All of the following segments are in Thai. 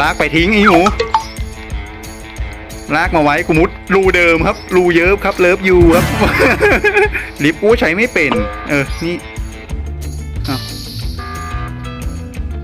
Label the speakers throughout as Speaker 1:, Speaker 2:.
Speaker 1: ลากไปทิ้งไอ้หนูลากมาไว้กูมุดรูเดิมครับ รูเยิบครับเลิฟยูครับ ลิฟกูใช้ไม่เป็น เออ นี่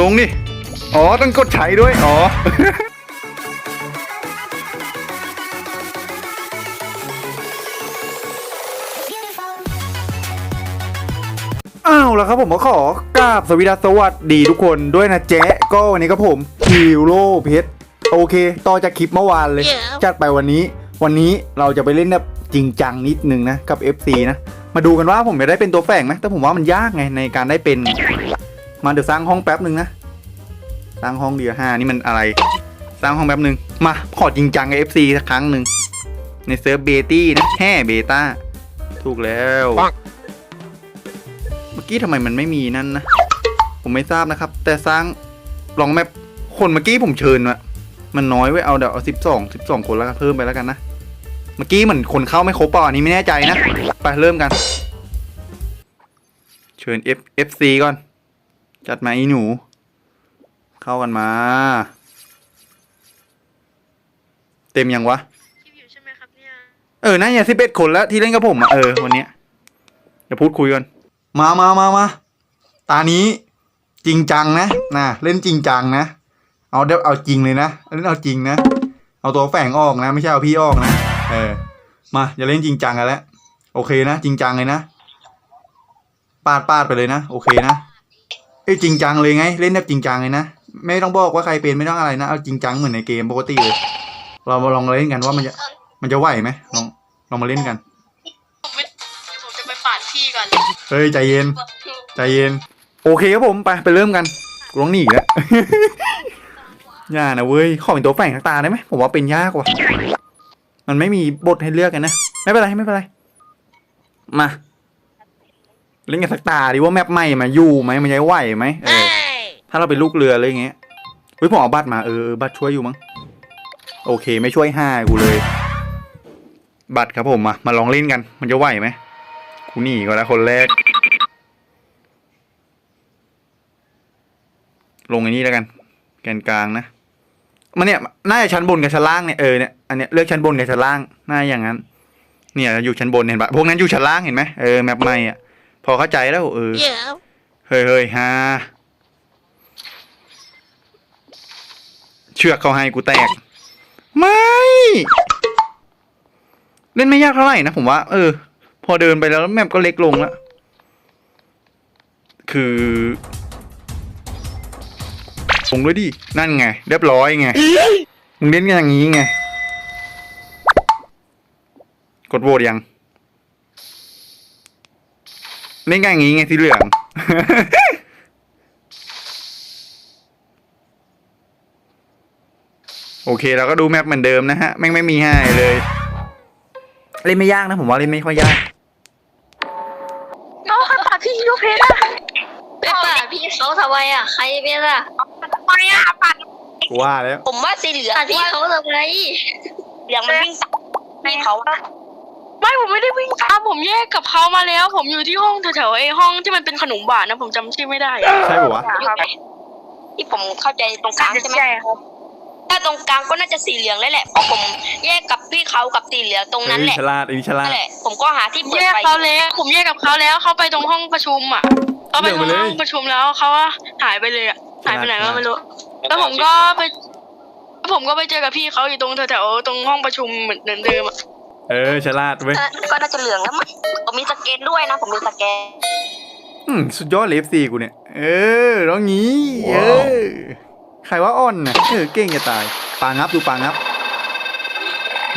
Speaker 1: ลงดิ อ๋อ ต้องกดใช้ด้วย อ๋อ อ้าวแล้วครับผมก็ขอกราบสวีดัสสวัสดีทุกคนด้วยนะแจ๊ะก็วันนี้ก็ผมฮิโร่เพชรโอเค ต่อจากคลิปเมื่อวานเลยจัดไปวันนี้ วันนี้เราจะไปเล่นแบบจริงจังนิดนึงนะ กับ FC นะ มาดูกันว่าผมจะได้เป็นตัวแฝงไหมแต่ผมว่ามันยากไงในการได้เป็น มาเดี๋ยวสร้างห้องแป๊บหนึ่งนะ สร้างห้องเดียวห้านี่มันอะไร สร้างห้องแป๊บหนึ่งมาขอจริงจังกับ FC สักครั้งหนึ่งในเซิร์ฟเบตี้นะแห่เบต้าถูกแล้วเมื่อกี้ทำไมมันไม่มีนั่นนะ ผมไม่ทราบนะครับ แต่สร้างลองแมปคนเมื่อกี้ผมเชิญมามันน้อยไว้ยเอาเดี๋ยวเอาสิบสองสิบสองคนแล้วกันเพิ่มไปแล้วกันนะ เมื่อกี้เหมือนคนเข้าไม่ครบเปล่าอันนี้ไม่แน่ใจนะ ไปเริ่มกัน เชิญ F FC ก่อน จัดมาอีหนู เข้ากันมา เต็มยังวะ
Speaker 2: คลิปอยู่ใช่ไหมครับเนี่ย
Speaker 1: เออน่าจะสิบเอ็ดคนแล้วที่เล่นกับผมอะเออวันเนี้ยเดี๋ยวพูดคุยกัน มามามามาตานี้จริงจังนะนะเล่นจริงจังนะ เอาเดี๋ยวเอาจริงเลยนะเล่นเอาจริงนะ เอาตัวแฝงออกนะ ไม่ใช่เอาพี่ออกนะเออมาอย่าเล่นจริงจังกันแล้วโอเคนะจริงจังเลยนะปาดปาดไปเลยนะโอเคนะเอ้จริงจังเลยไง เล่นแบบจริงจังเลยนะไม่ต้องบอกว่าใครเป็นไม่ต้องอะไรนะเอาจริงจังเหมือนในเกมปกติเลยเรามาลองเล่นกันว่ามันจะมันจะไหวไหมลองลองมาเล่นกั
Speaker 2: น
Speaker 1: เฮ้ยใจเย็น ใจเย็น โอเคครับผมไปไปเริ่มกันกูต้องหนีแล้วอย่านะเว้ยขอเป็นตัวแฝงทักตาได้ไหมผมว่าเป็นยากว่ะมันไม่มีบทให้เลือกกันนะไม่เป็นไรไม่เป็นไรมาเล่นกันสักตาดิว่าแมปใหม่มาอยู่ไหมมันจะไหวไหมเออถ้าเราเป็นลูกเรืออะไรอย่างเงี้ยเฮ้ยผมเอาบัตรมาเออเออบัตรช่วยอยู่มั้งโอเค ไม่ช่วยห้ากูเลย บัตรครับผมมามาลองเล่นกัน มันจะไหวไหมกูหนีก่อนแล้วคนแรก ลงอันนี้แล้วกันแกนกลางนะมันเนี่ยน่าจะชั้นบนกับชั้นล่างเนี่ยเออเนี่ยอันเนี้ยเลือกชั้นบนกับชั้นล่างน่าอย่างนั้น เนี่ยอยู่ชั้นบนเห็นปะพวกนั้นอยู่ชั้นล่างเห็นไหมเออแมปใหม่อะพอเข้าใจแล้วเออเฮ้ยเฮ้ยฮาเชือกเขาให้กูแตก ไม่ เล่นไม่ยากเท่าไหร่นะผมว่า เออ พอเดินไปแล้วแมปก็เล็กลงแล้วคือ ลงด้วยดิ นั่นไง เรียบร้อยไง มึงเล่นกันอย่างนี้ไง กดโหวตยัง เล่นกันอย่างนี้ไงสีเหลือง โอเคเราก็ดูแมปเหมือนเดิมนะฮะ แม่งไม่มีให้เลย เล่นไม่ยากนะผมว่าเล่นไม่ค่อยยาก
Speaker 2: น้องปาดพี่ยูเพชรอะ
Speaker 3: ไปปาดพี่เขาทำไมอะ ใครเป็นอะ
Speaker 2: ทำ ไมอะปาด
Speaker 1: กูว่าแล้ว
Speaker 3: ผมว่าสีเหลืองปาดพี่เขาทำไมเหลืองมันวิ่งตามพี่เขาอะ
Speaker 2: ไม่ผมไม่ได้วิ่งตามผมแยกกับเขามาแล้ว ผมอยู่ที่ห้องแถวๆไอ้ห้องที่มันเป็นขนมหวานนะผมจำชื่อไม่ได้อะ
Speaker 1: ใช่ปะวะ
Speaker 3: อยู่ไหนที่ผมเข้าใจตรงกลางใช่ไหม
Speaker 2: ครับ
Speaker 3: ถ้าตรงกลางก็น่าจะสีเหลืองแล้วแหละเพราะผมแยกกับพี่เขากับสีเหลืองตรงนั้น
Speaker 1: เอ้
Speaker 3: แห
Speaker 1: ย
Speaker 3: ละ
Speaker 1: ฉลาดอันนี้ฉลา
Speaker 3: นั่
Speaker 1: ด
Speaker 3: นแหละผมก็หาที่เปิด
Speaker 2: แยก
Speaker 3: ไฟ
Speaker 2: เขาแล้ว ผมแยกกับเขาแล้วเขาไปตรงห้องประชุมอะเขาไปตรงห้องประชุมแล้วเขาว่าหายไปเลยอะ หายไปไหนก็ไม่รู้ แล้วผมก็ไปแล้วผมก็ไปเจอกับพี่เขาอยู่ตรงแถวๆตรงห้องประชุมเหมือนเดิมอะ
Speaker 1: เออฉลาดเว้ย
Speaker 3: เออก็น่าจะเหลืองแล้วมั้งผมมีสเก็ตด้วยนะ ผมมีสเก็ต
Speaker 1: อืมสุดยอดเลฟซีกูเนี่ย เออร้องงี้ เออ ใครว่าอ่อนน่ะเออเก่งจะตาย ปางับดูปางับ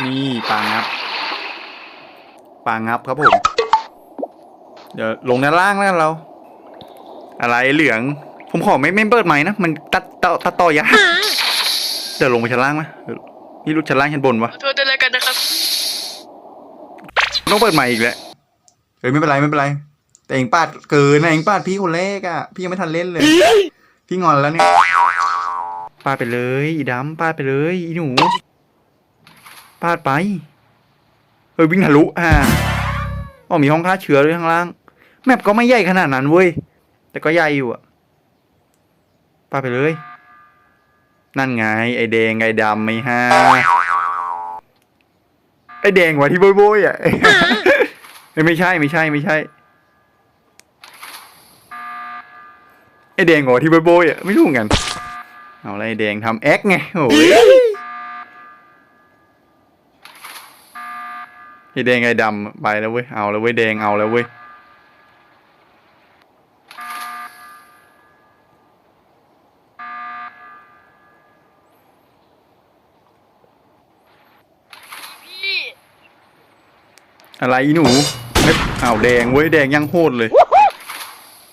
Speaker 1: นี่ปางับ ปางับครับผม เดี๋ยวลงด้านล่างแล้วกันเรา อะไรเหลือง ผมขอไม่ไม่เปิดใหม่นะ มันตัดต่อตัดต่อยากเดี๋ยวลงไปชั้นล่างไหมเดี๋ยวนี่รุดชั้นล่างชั้นบนวะ
Speaker 2: ขอโทษด้วยแล้วกันนะครับ
Speaker 1: ต้องเปิดใหม่อีกแหละเฮ้ยไม่เป็นไรไม่เป็นไร แต่เองปาดเกินนะเองปาดพี่คนแรกอะพี่ยังไม่ทันเล่นเลย พี่งอนแล้วเนี่ยปาดไปเลยอีดำปาดไปเลยอีหนูปาดไปเฮ้ยวิ่งทะลุอะอ๋อมีห้องฆ่าเชื้อด้วยข้างล่าง แมปก็ไม่ใหญ่ขนาดนั้นเว้ย แต่ก็ใหญ่อยู่อะ ปาดไปเลย นั่นไง ไอแดงไอดำไม่ห้าไอแดงวะที่โบยๆอะเอ้ยไม่ใช่ไม่ใช่ไม่ใช่ ไอแดงวะที่โบยๆอะไม่รู้เหมือนกันเอาอะไรไอ้แดงทำแอคไงโอ้ยไอแดงไอดำไปแล้วเว้ยเอาแล้วเว้ยแดงเอาแล้วเว้ย อะไรอีหนูไม่เอาแดงเว้ยแดงยังโหดเลย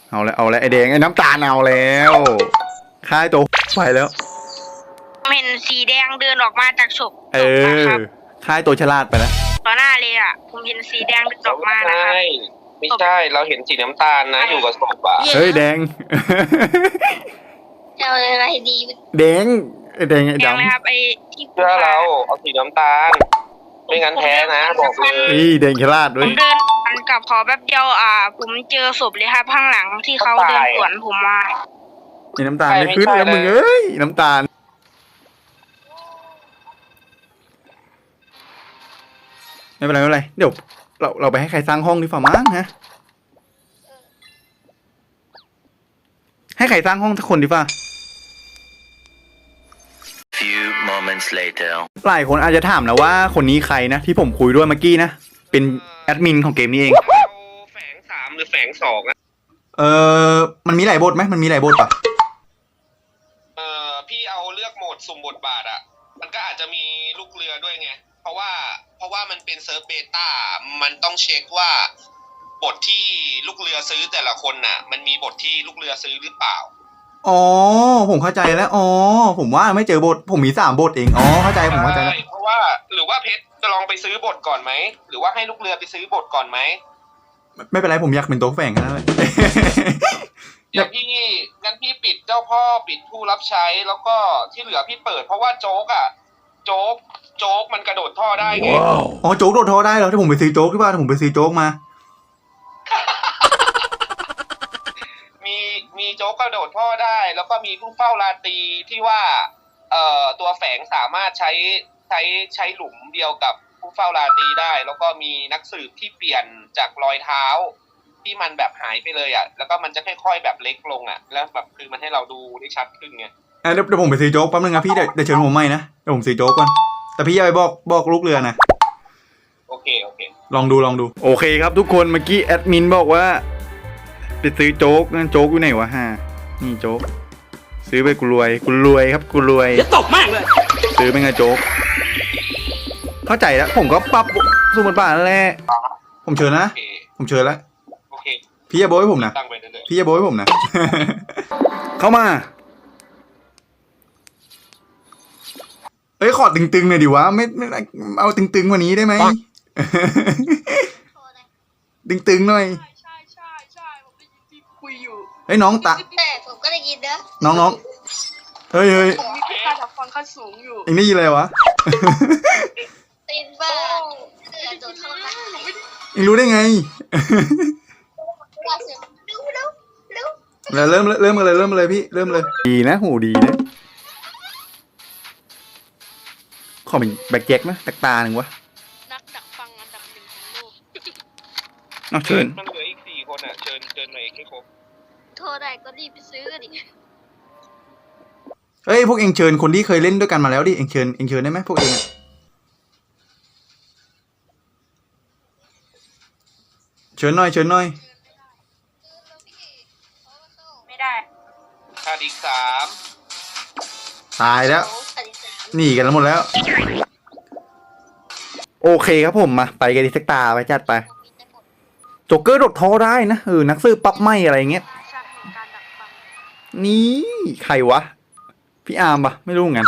Speaker 1: เอาแล้วเอาแล้วไอแดงไอน้ำตาลเอาแล้วค่ายตัวไปแล้ว
Speaker 3: ผมเห็นสีแดงเดินออกมาจากศพ
Speaker 1: เอ
Speaker 3: ศพนะ
Speaker 1: อ
Speaker 3: ครับ
Speaker 1: ค่ายตัวฉลาดไปแล้ว
Speaker 3: ต่อหน้าเลยอะผมเห็นสีแดงเดินออกมานะ
Speaker 4: ไม่
Speaker 3: ครับ
Speaker 4: ใช่ไม่ใช่เราเห็นสีน้ำตาลนะ อยู่กับศพอะ
Speaker 1: เฮ้ยแดง
Speaker 3: จะเอาอะไรดี
Speaker 1: แดงไอแดงไอ
Speaker 3: แดงเลย
Speaker 1: ดำ
Speaker 3: ครับไอ้ที่
Speaker 4: เชื่อเราเอาสีน้ำตาล ไม่งั้นแพ้นะบอกเลย
Speaker 1: นี่แดงฉลาด
Speaker 3: ผ
Speaker 1: เว้ย
Speaker 3: มเดินผ่านกับขอแป๊บเดียวอ่า ผมเจอศพเลยครับข้างหลังที่เขาเดินสวนผมมา
Speaker 1: ไอน้ำตาลไม่ขึ้นแล้วมึงเอ้ยน้ำตาล ไม่เป็นไรไม่เป็นไรเดี๋ยวเราเราไปให้ใครสร้างห้องดีฝ่ามั้งฮะให้ใครสร้างห้องทุกคนดีฝ่า
Speaker 5: later.
Speaker 1: หลายคนอาจจะถามนะว่าคนนี้ใครนะ ที่ผมคุยด้วยเมื่อกี้นะ เป็นแอดมินของเกมนี้เอง
Speaker 4: เอาแฝงสามหรือแฝงสองอะ
Speaker 1: เออมันมีหลายบทไหมมันมีหลายบทปะ
Speaker 4: เออพี่เอาเลือกโหมดสุ่มบทบาทอะมันก็อาจจะมีลูกเรือด้วยไง เพราะว่าเพราะว่ามันเป็นเซิร์ฟเบต้ามันต้องเช็คว่า บทที่ลูกเรือซื้อแต่ละคนน่ะ มันมีบทที่ลูกเรือซื้อหรือเปล่า
Speaker 1: อ๋อ ผมเข้าใจแล้ว อ๋อ ผมว่าไม่เจอบท ผมมีสามบทเอง อ๋อ เข้าใจ ผมเข้าใจแล้ว
Speaker 4: ใช่เพราะว่าหรือว่าเพชรจะลองไปซื้อบทก่อนไหม หรือว่าให้ลูกเรือไปซื้อบทก่อนไหม
Speaker 1: ไม่ไม่เป็นไร ผมอยากเป็นตัวแฝงแค่นั้นแหละ
Speaker 4: เดี๋ยวพี่งั้นพี่ปิดเจ้าพ่อปิดผู้รับใช้แล้วก็ที่เหลือพี่เปิด เพราะว่าโจ๊กอะ โจ๊กโจ๊กมันกระโดดท่อได้ไง
Speaker 1: อ๋อ โจ๊กโดดท่อได้เหรอที่ผมไปซื้อโจ๊กที่บ้านผมไปซื้อโจ๊กมา
Speaker 4: มีมีโจ๊กกระโดดท่อได้ แล้วก็มีผู้เฝ้าราตรีที่ว่าเอ่อตัวแฝงสามารถใช้ใช้ใช้หลุมเดียวกับผู้เฝ้าราตรีได้ แล้วก็มีนักสืบที่เปลี่ยนจากรอยเท้า ที่มันแบบหายไปเลยอะแล้วก็มันจะค่อยๆแบบเล็กลงอะ แล้วแบบคือมันให้เราดูได้ชัดขึ้นไง
Speaker 1: อะเดี๋ยวเดี๋ยวผมไปซื้อโจ๊กแป๊บนึงนะพี่เดี๋ยวเดี๋ยวเชิญผมใหม่นะเดี๋ยวผมซื้อโจ๊กก่อนแต่พี่อย่าไปบอกบอกลูกเรือนะ
Speaker 4: โอเคโอเค
Speaker 1: ลองดูลองดู โอเคครับทุกคนเมื่อกี้แอดมินบอกว่า ไปซื้อโจ๊กนั่นโจ๊กอยู่ไหนวะฮะนี่โจ๊ก ซื้อไปกูรวยกูรวยครับกูรวยตกมากเลย ซื้อไปไงโจ๊ก เข้าใจแล้ว ผมก็ปรับสมมติบ้านนั่นแหละผมเชิญนะ
Speaker 4: โอเค
Speaker 1: ผมเชิญแล้ว
Speaker 4: โอเค
Speaker 1: พี่อย่าโบยให้ผมนะ
Speaker 4: ตั้งไปเรื่อย
Speaker 1: พี่อย่าโบยให้ผมนะ เข้ามาเอ้ย ขอตึงๆหน่อยดิวะ ไม่ไม่เอาตึงๆกว่านี้ได้ไหม ตึงๆหน่อย เฮ้ยน้องตะ
Speaker 3: แต่ผมก็ได้ยินนะ
Speaker 1: น้องน้องเฮ้ยเฮ้ย
Speaker 2: ผมมีค่าดับฟังขั้นสูงอยู่
Speaker 1: เอ็งได้ยินอะไรวะ
Speaker 3: ตีนบ้าเรือโดดท่อนะ
Speaker 1: เอ็งรู้ได้ไง
Speaker 3: ว่าเสียงดูดูดู
Speaker 1: แล้วเริ่มเริ่มกันเลยเริ่มกันเลยพี่เริ่มเลย ดีนะหูดีนะ ขอเป็นแบ็คแจ็คนะแตกตาหนึ่งวะ
Speaker 2: นักดักฟังอันดับหนึ่งของโลก
Speaker 1: เอาเชิญ
Speaker 4: มันเหลืออีกสี่คนอะ เชิญเชิญหน่อยให้ครบ
Speaker 3: โทรได้ก็รีบไปซื้อดิ
Speaker 1: เฮ้ยพวกเอ็งเชิญคนที่เคยเล่นด้วยกันมาแล้วดิเอ็งเชิญเอ็งเชิญได้ไหมพวกเอ็งอะเชิญหน่อยเชิญหน่อย
Speaker 3: ไม่ได้
Speaker 4: ขาดอีกสาม
Speaker 1: ตายแล้ว
Speaker 3: อันนี้สาม
Speaker 1: หนีกันแล้วหมดแล้ว โอเคครับผมมาไปกันดีสักตาไปจัดไปโจ๊กเกอร์โดดท้อได้นะเออนักซื้อปั๊บไม่อะไรเงี้ย นี่ใครวะ พี่อาร์มปะไม่รู้เหมือนกัน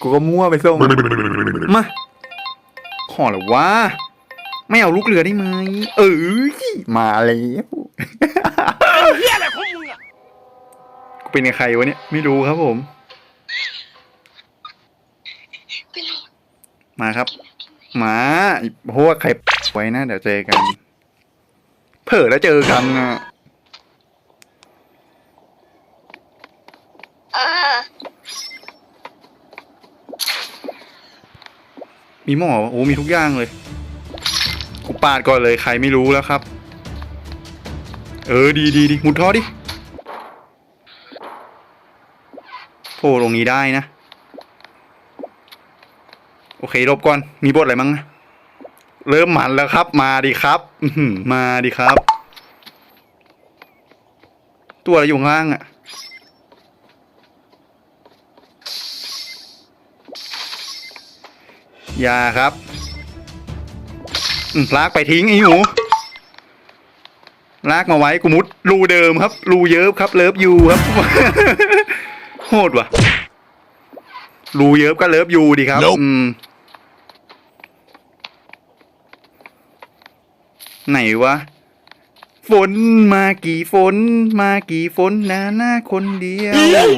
Speaker 1: กูก็มั่วไปส่งมาขอเหรอวะไม่เอาลูกเรือได้ไหมเออมาแล้วกูเป็นใครวะเนี่ยไม่รู้ครับผม มาครับ มาเพราะว่าใครไว้นะเดี๋ยวเจอกัน เผลอแล้วเจอกันอะ มีหมอโอ้มีทุกอย่างเลยกูปาดก่อนเลยใครไม่รู้แล้วครับ เออดีดีดีมุดท่อดิโผล่ตรงนี้ได้นะ โอเครบก่อน มีบทอะไรมั้งนะเริ่มหมันแล้วครับ มาดิครับมาดิครับ ตัวอะไรอยู่ข้างล่างอะ ย่าครับอืมลากไปทิ้งไอ้หนูลากมาไว้กูมุดรูเดิมครับ รูเยิบครับ เลิฟยูครับโหดว่ะรูเยิบก็เลิฟยูดีครับอืมไหนวะฝนมากี่ฝน มากี่ฝนหน้าหน้าคนเดียว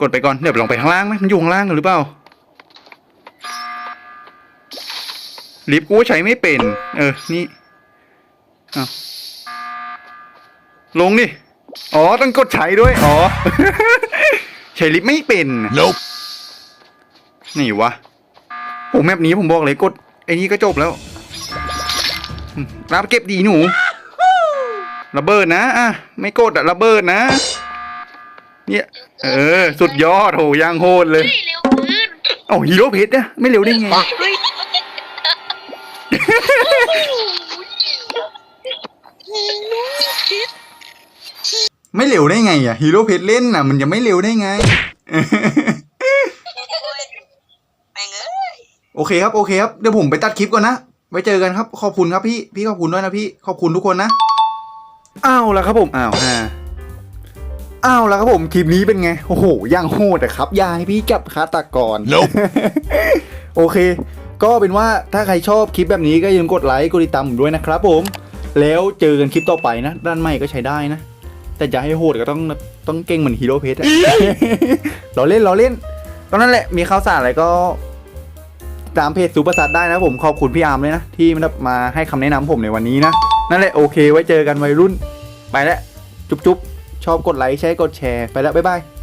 Speaker 1: กดไปก่อน เดี๋ยวลองไปข้างล่างไหมมันอยู่ข้างล่างกันหรือเปล่าลิฟต์กูก็ใช้ไม่เป็น เออ นี่อ้าวลงดิ อ๋อ ต้องกดใช้ด้วย อ๋อ ใช้ลิฟต์ไม่เป็น
Speaker 6: Nope.
Speaker 1: นี่วะโอ้แมปนี้ผมบอกเลยกด ไอ้นี้ก็จบแล้วอืมรับเก็บดีหนูระเบิดนะ อะ ไม่กดอะระเบิดนะ เนี่ย เออ สุดยอดโหยางโหดเลย
Speaker 3: เฮ้ยเร็วขึ้น
Speaker 1: เอ้าฮีโร่เพชรนะไม่เร็วได้ไงไม่เร็วได้ไงอะฮีโร่เพชรเล่นน่ะ มันจะไม่เร็วได้ไงโอเคครับโอเคครับเดี๋ยวผมไปตัดคลิปก่อนนะ ไว้เจอกันครับ ขอบคุณครับพี่ พี่ขอบคุณด้วยนะพี่ ขอบคุณทุกคนนะ อ้าวแล้วครับผม อ้าวฮะ อ้าวแล้วครับผมคลิปนี้เป็นไง โอ้โหย่างโหดอะครับอยาให้พี่จับคาตากร
Speaker 6: Nope.
Speaker 1: โอเค ก็เป็นว่าถ้าใครชอบคลิปแบบนี้ก็อย่าลืมกดไลค์กดติดตามผมด้วยนะครับผม แล้วเจอกันคลิปต่อไปนะ ด้านใหม่ก็ใช้ได้นะ แต่จะให้โหดก็ต้องต้องเก่งเหมือนฮีโร่เพชรอะเราเล่นเราเล่นก็นั่นแหละมีข่าวสารอะไรก็ ตามเพจซูเปอร์ซัดได้นะผมขอบคุณพี่อาร์มเลยนะ ที่มาให้คำแนะนำผมในวันนี้นะ นั่นแหละโอเค ไว้เจอกันวัยรุ่น ไปแล้วจุ๊บๆ ชอบกดไลค์ใช้กดแชร์ไปแล้วบ๊ายบาย